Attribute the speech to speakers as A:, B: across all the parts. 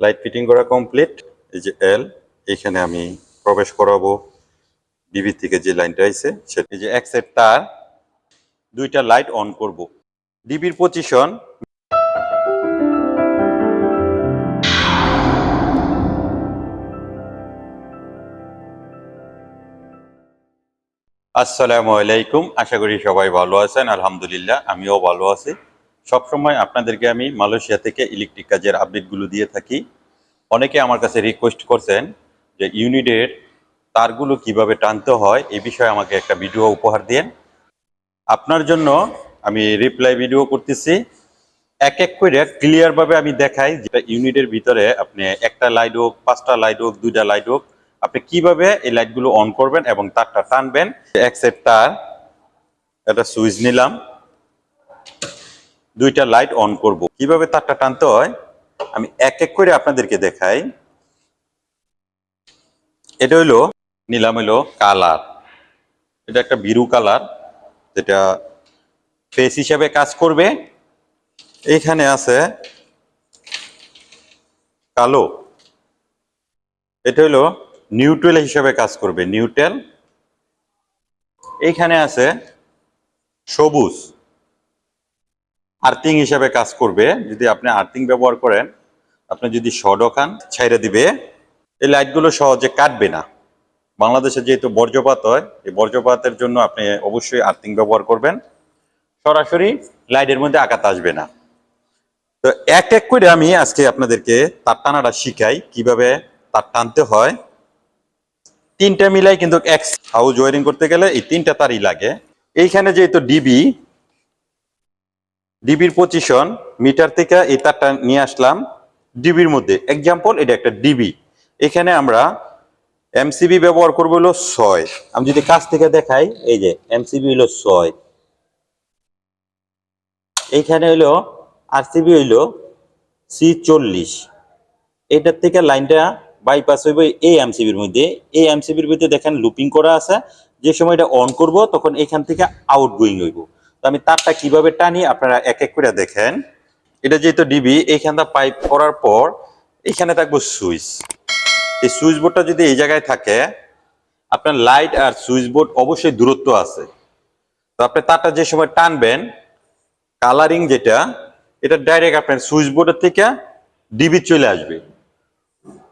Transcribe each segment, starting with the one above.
A: Light fitting করা complete এই যে এল এখানে আমি প্রবেশ করাবো ডিবি থেকে যে লাইনটা আছে সেটা যে সেট তার, দুইটা লাইট অন করব। ডিবির পজিশন আসসালামু আলাইকুম, আশা করি সবাই ভালো আছেন, আলহামদুলিল্লাহ, আমিও ভালো আছি। সবসময় আপনাদেরকে আমি মালয়েশিয়া থেকে ইলেকট্রিক কাজের আপডেটগুলো দিয়ে থাকি। অনেকে আমার কাছে রিকোয়েস্ট করছেন যে ইউনিটের তারগুলো কীভাবে টানতে হয় এই বিষয়ে আমাকে একটা ভিডিও উপহার দেন আপনার জন্য আমি রিপ্লাই ভিডিও করতেছি। এক এক করে ক্লিয়ার ভাবে আমি দেখাই যেটা ইউনিটের ভিতরে আপনি একটা লাইট হোক, পাঁচটা লাইট হোক, দুইটা লাইট হোক, আপনি কীভাবে এই লাইটগুলো অন করবেন এবং তারটা টানবেন। এক সেট তার, একটা সুইচ নিলাম। দুইটা লাইট অন করব। কীভাবে তারটা টানতে হয়? আমি এক এক করে আপনাদেরকে দেখাই। এটা হইল, নিলাম হইল কালার। এটা একটা বিরু কালার, যেটা ফেস হিসাবে কাজ করবে। এইখানে আছে কালো। এটা হলো নিউট্রেল হিসাবে কাজ করবে নিউট্রেল এইখানে আছে সবুজ। আর্থিং হিসাবে কাজ করবে, যদি আপনি আর্থিং ব্যবহার করেন, আপনি যদি শর্টও খান ছাইরে দিবে, এই লাইটগুলো সহজে কাটবে না। বাংলাদেশে যেহেতু বর্জ্যপাত হয়, এই বর্জ্যপাতের জন্য আপনি অবশ্যই আর্থিং ব্যবহার করবেন। সরাসরি লাইটের মধ্যে আঘাত আসবে না। তো এক এক করে আমি আজকে আপনাদেরকে তার টানাটা শিখাই, কীভাবে তার টানতে হয়। তিনটা মিলাই কিন্তু এক হাউস ওয়ারিং করতে গেলে এই তিনটা তারই লাগে। এইখানে যেহেতু ডিবি ডিবির পজিশন মিটার থেকে এই তারটা নিয়ে আসলাম। ডিবির মধ্যে এক্সাম্পল এটা একটা ডিবি। এখানে আমরা এমসিবি ব্যবহার করব হলো ছয়। আমি যদি কাছ থেকে দেখাই, এই যে এমসিবি হলো ছয়। এইখানে হইল আরসিবি হইল সি চল্লিশ এটার থেকে লাইনটা বাইপাস হইব এই এমসিবির মধ্যে। এই এমসিবির মধ্যে দেখেন লুপিং করা আছে। যে সময় এটা অন করব, তখন এখান থেকে আউট গোয়িং হইব। তো আমি তারটা কীভাবে টানি আপনারা এক এক করে দেখেন। এটা যেহেতু ডিবি, এইখানটা পাইপ করার পর এখানে থাকব সুইচ। এই সুইচ বোর্ডটা যদি এই জায়গায় থাকে, আপনার লাইট আর সুইচ বোর্ড অবশ্যই দূরত্ব আছে। তো আপনি তারটা যে সময় টানবেন, কালারিং যেটা, এটা ডাইরেক্ট আপনার সুইচ বোর্ডের থেকে ডিবি চলে আসবে।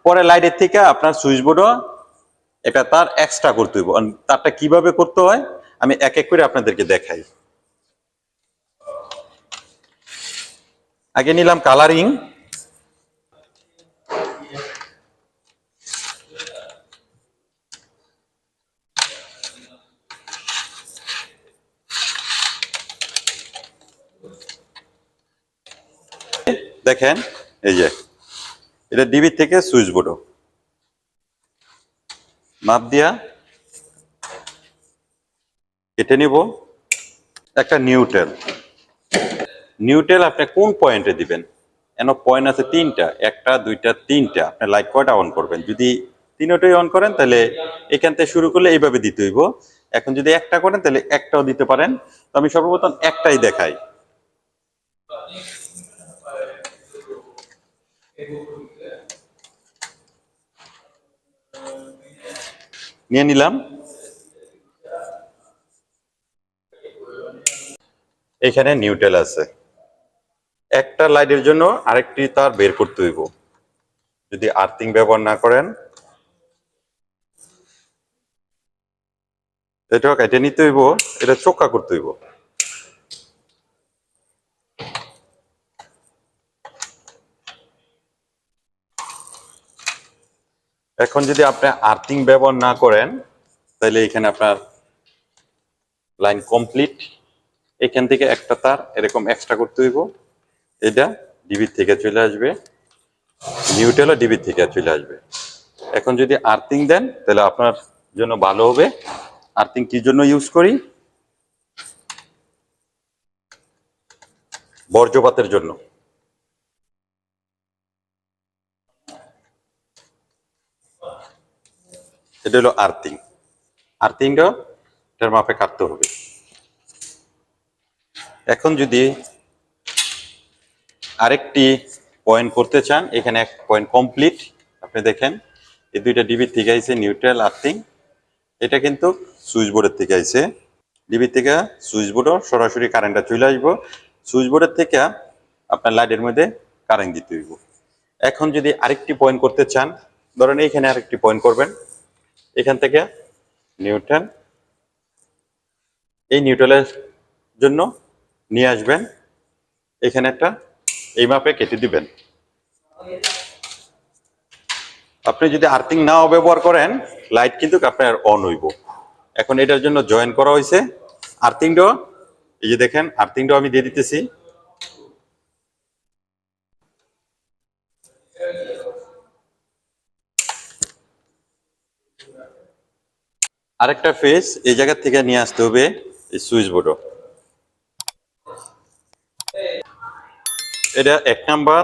A: পরে লাইটের থেকে আপনার সুইচ বোর্ডও এটা তার এক্সট্রা করতে হইব। তারটা কীভাবে করতে হয়, আমি এক এক করে আপনাদেরকে দেখাই। আগে নিলাম কালারিং। দেখেন, এই যে, এটা ডিবি থেকে সুইচ বোর্ডও মাপ দিয়া কেটে নিব। একটা নিউটেল নিউটেল আপনি কোন পয়েন্টে দিবেন? এন পয়েন্ট আছে তিনটা, একটা, দুইটা, তিনটা। আপনি লাইট কয়টা অন করবেন? যদি তিনটাই অন করেন, তাহলে এখান থেকে শুরু করলে এইভাবে দিতে হইব। এখন যদি একটা করেন, তাহলে একটাও দিতে পারেন। তো আমি সর্বপ্রথম একটাই দেখাই। নিয়ে নিলাম। এখানে নিউটেল আছে। একটা লাইটের জন্য আরেকটি তার বের করতে হইব। যদি আর্থিং ব্যবহার না করেন, এটা কেটে নিতে হইব, এটা চোখা করতে হইব। এখন যদি আপনি আর্থিং ব্যবহার না করেন, তাহলে এখানে আপনার লাইন কমপ্লিট। এখান থেকে একটা তার এরকম এক্সট্রা করতে হইব। এটা ডিবির থেকে চলে আসবে। নিউটেলও ডিবির থেকে চলে আসবে। এখন যদি আর্থিং দেন, তাহলে আপনার জন্য ভালো হবে। আর্থিং কি জন্য ইউজ করি? বর্জ্যপাতের জন্য। এটা হলো আর্থিং আর্থিংটা এটার মাপে কাটতে হবে। এখন যদি আরেকটি পয়েন্ট করতে চান, এখানে এক পয়েন্ট কমপ্লিট আপনি দেখেন, এই দুইটা ডিবির থেকে আইছে নিউট্রাল আর্থিং এটা কিন্তু সুইচ বোর্ডের থেকে আইছে। ডিবির থেকে সুইচ বোর্ডও সরাসরি কারেন্টটা চলে আসব। সুইচ বোর্ডের থেকে আপনার লাইটের মধ্যে কারেন্ট দিতে হইব। এখন যদি আরেকটি পয়েন্ট করতে চান, ধরেন এইখানে আরেকটি পয়েন্ট করবেন। এখান থেকে নিউট্রাল এই নিউট্রালের জন্য নিয়ে আসবেন। এখানে একটা এই মাপে কেটে দিবেন। আপনি যদি আর্থিং নাও ব্যবহার করেন, লাইট কিন্তু আপনার অন হইব। এখন এটার জন্য জয়েন করা হয়েছে আর্থিংটাও এই যে দেখেন আর্থিংটাও আমি দিয়ে দিতেছি। আরেকটা ফেস এই জায়গা থেকে নিয়ে আসতে হবে এই সুইচ বোর্ডও এটা এক নাম্বার।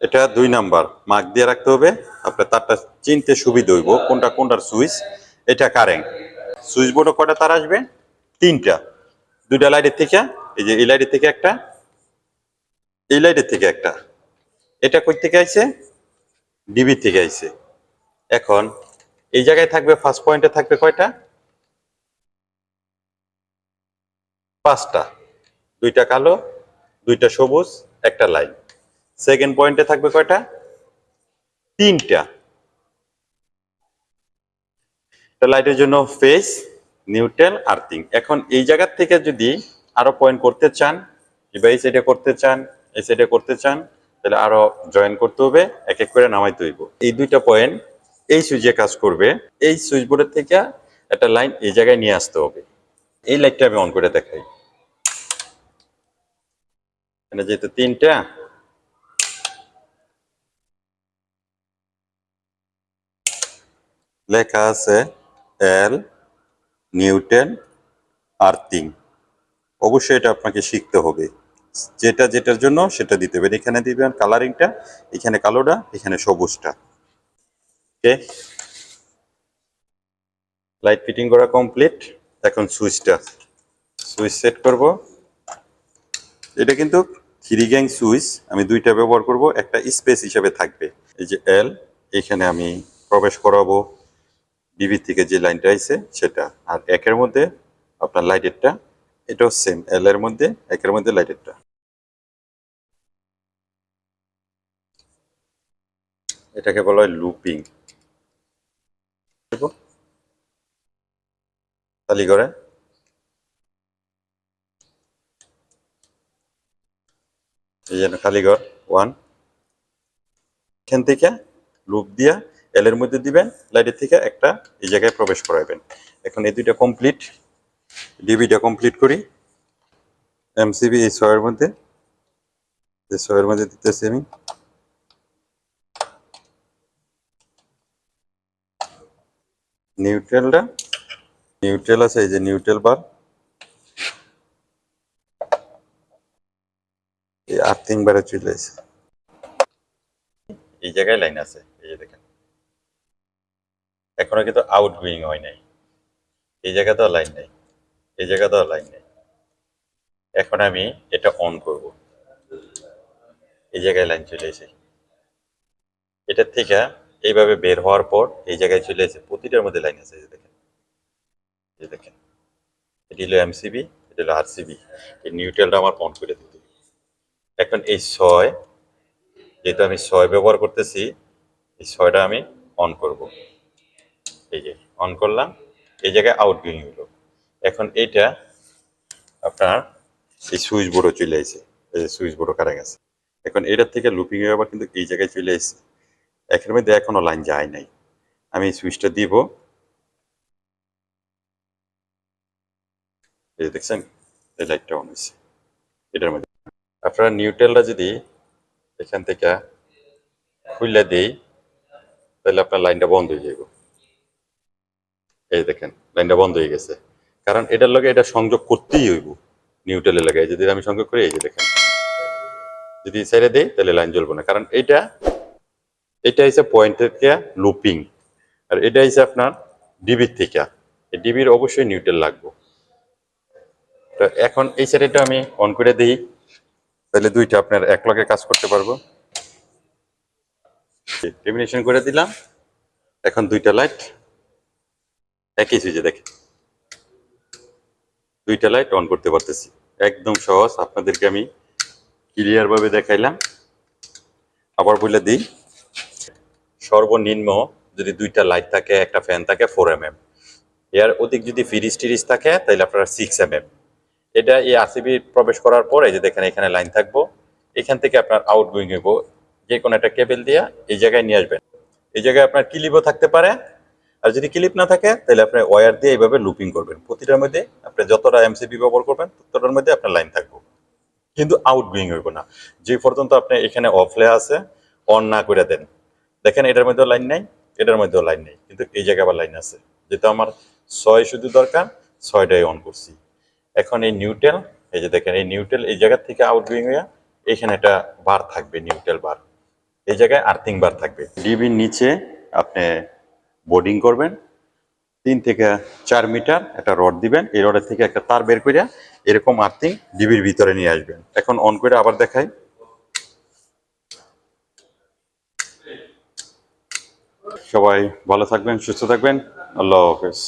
A: এটা দুই নাম্বার। মার্ক দিয়ে রাখতে হবে। আপনার তারটা চিনতে সুবিধা হইব। কোনটা কোনটার সুইচ? এটা কারেন্ট। সুইচ বোর্ডও কটা তার আসবে? তিনটা। দুইটা লাইটের থেকে। এই যে এই লাইটের থেকে একটা। এই লাইটের থেকে একটা। এটা কই থেকে আইছে? ডিবি থেকে আইছে। এখন এই জায়গায় থাকবে ফার্স্ট পয়েন্টে থাকবে কয়টা? পাঁচটা। দুইটা কালো, দুইটা সবুজ, একটা লাইন সেকেন্ড পয়েন্টে থাকবে কয়টা? তিনটা। লাইটের জন্য ফেস নিউট্রাল আর্থিং এখন এই জায়গার থেকে যদি আরও পয়েন্ট করতে চান, কিংবা এই সাইডে করতে চান, এই সাইডে করতে চান, তাহলে আরও জয়েন করতে হবে এক এক করে নামাইতে হইব। এই দুইটা পয়েন্ট এই সুইচে কাজ করবে। এই সুইচ বোর্ডের থেকে একটা লাইন এই জায়গায় নিয়ে আসতে হবে। এই লাইটটা আমি অন করে দেখাই। এখানে যেহেতু তিনটা, লেখা আছে এল নিউটন আর্থিং। অবশ্যই এটা আপনাকে শিখতে হবে। যেটা যেটার জন্য সেটা দিতে হবে। এখানে দিবেন কালারিংটা এখানে কালোটা, এখানে সবুজটা। লাইট ফিটিং করা কমপ্লিট এখন সুইচটা, সুইচ সেট করব। এটা কিন্তু থ্রি গ্যাং সুইচ, আমি দুইটা ব্যবহার করব, একটা স্পেস হিসেবে থাকবে। এই যে এল এখানে আমি প্রবেশ করাবো ডিবি থেকে যে লাইনটা আইছে সেটা। আর একের মধ্যে আপনার লাইটেরটা এটাও সেম এল এর মধ্যে, একের মধ্যে লাইটেরটা এটাকে বলা হয় লুপিং তালি করে। এই জন্য কালীঘর ওয়ান এখান থেকে লুপ দিয়া এল এর মধ্যে দিবেন লাইটের থেকে একটা এই জায়গায় প্রবেশ করাবেন এখন এই দুইটা কমপ্লিট ডিবিটা কমপ্লিট করি। এমসিবি এই ছয়ের মধ্যে এই ছয়ের মধ্যে দিতেছি আমি। নিউট্রেলটা নিউট্রেল আছে, এই যে নিউট্রেল বার এই আর্থিং বারে চলে এসে এই জায়গায় লাইন আছে, এই যে দেখেন। এখনও কিন্তু আউট গোয়িং হয় নাই। এই জায়গাতেও লাইন নেই। এই জায়গাতেও লাইন নেই। এখন আমি এটা অন করব। এই জায়গায় লাইন চলে এসে এটার থেকে এইভাবে বের হওয়ার পর এই জায়গায় চলে এসে প্রতিটার মধ্যে লাইন আছে এই যে দেখেন। যে এটি হলো এমসিবি এটা হলো আরসিবি এই নিউট্রালটা আমার অন করে দিতে। এখন এই ছয়, যেহেতু আমি ছয় ব্যবহার করতেছি, এই ছয়টা আমি অন করব। এই যে অন করলাম, এই জায়গায় আউট হলো এখন এইটা আপনার এই সুইচ বোর্ডও চলে আসে এই সুইচ বোর্ডও কারেন্ট আছে এখন এটার থেকে লুপিং হয়ে আবার কিন্তু এই জায়গায় চলে আসছে একের মধ্যে এখনও লাইন যায় নাই। আমি এই সুইচটা দিব এই যে দেখছেন? এই লাইটটা অন হয়েছে এটার মধ্যে। আপনারা নিউট্রেলটা যদি এখান থেকে খুললে দেই, তাহলে আপনার লাইনটা বন্ধ হয়ে যাবে এই দেখেন লাইনটা বন্ধ হয়ে গেছে। কারণ এটার লগে এটা সংযোগ করতেই হইব নিউট্রালের লাগে। যদি আমি সংযোগ করি, এই যে দেখেন। যদি ছেড়ে দেই, তাহলে লাইন জ্বলবো না। কারণ এটা এটা হচ্ছে পয়েন্টের থেকে লুপিং আর এটা হচ্ছে আপনার ডিবির থেকে। এই ডিবির অবশ্যই নিউট্রাল লাগবে। তো এখন এই সাইডটা আমি অন করে দিই। তাহলে দুইটা আপনার এক লগে কাজ করতে পারব। টেমিনেশন করে দিলাম। এখন দুইটা লাইট একই সুইচে দেখে দুইটা লাইট অন করতে পারতেছি। একদম সহজ। আপনাদেরকে আমি ক্লিয়ার ভাবে দেখাইলাম। আবার বলে দিই, সর্বনিম্ন যদি দুইটা লাইট থাকে, একটা ফ্যান থাকে ফোর এম এম এর অধিক যদি ফ্রিজ টিরিজ থাকে, তাহলে আপনার সিক্স এম এম এটা এই আরসিবি প্রবেশ করার পরে যে দেখেন এখানে লাইন থাকব, এখান থেকে আপনার আউট গোয়িং হইব যে কোনো একটা কেবেল দিয়ে এই জায়গায় নিয়ে আসবেন। এই জায়গায় আপনার ক্লিপও থাকতে পারে। আর যদি ক্লিপ না থাকে, তাহলে আপনি ওয়্যার দিয়ে এইভাবে লুপিং করবেন। প্রতিটার মধ্যে আপনি যতটা এমসিবি ব্যবহার করবেন, ততটার মধ্যে আপনার লাইন থাকব। কিন্তু আউট গোয়িং হইব না। যে পর্যন্ত আপনি এখানে অফলে আছে অন না করে দেন। দেখেন এটার মধ্যেও লাইন নাই, এটার মধ্যেও লাইন নেই। কিন্তু এই জায়গায় আবার লাইন আছে। যেটা আমার ছয় শুধু দরকার, ছয়টাই অন করছি। এখন এই নিউটেল এই যে দেখেন, এই নিউটেল এই জায়গা থেকে আউট গোয়িং হইয়া এখানে একটা বার থাকবে নিউটেল বার এই জায়গায় আর্থিং বার থাকবে। ডিবির নিচে আপনি বোর্ডিং করবেন। তিন থেকে চার মিটার একটা রড দিবেন। এই রডের থেকে একটা তার বের করে এরকম আর্থিং ডিবির ভিতরে নিয়ে আসবেন। এখন অন করে আবার দেখাই। সবাই ভালো থাকবেন, সুস্থ থাকবেন। আল্লাহ হাফেজ।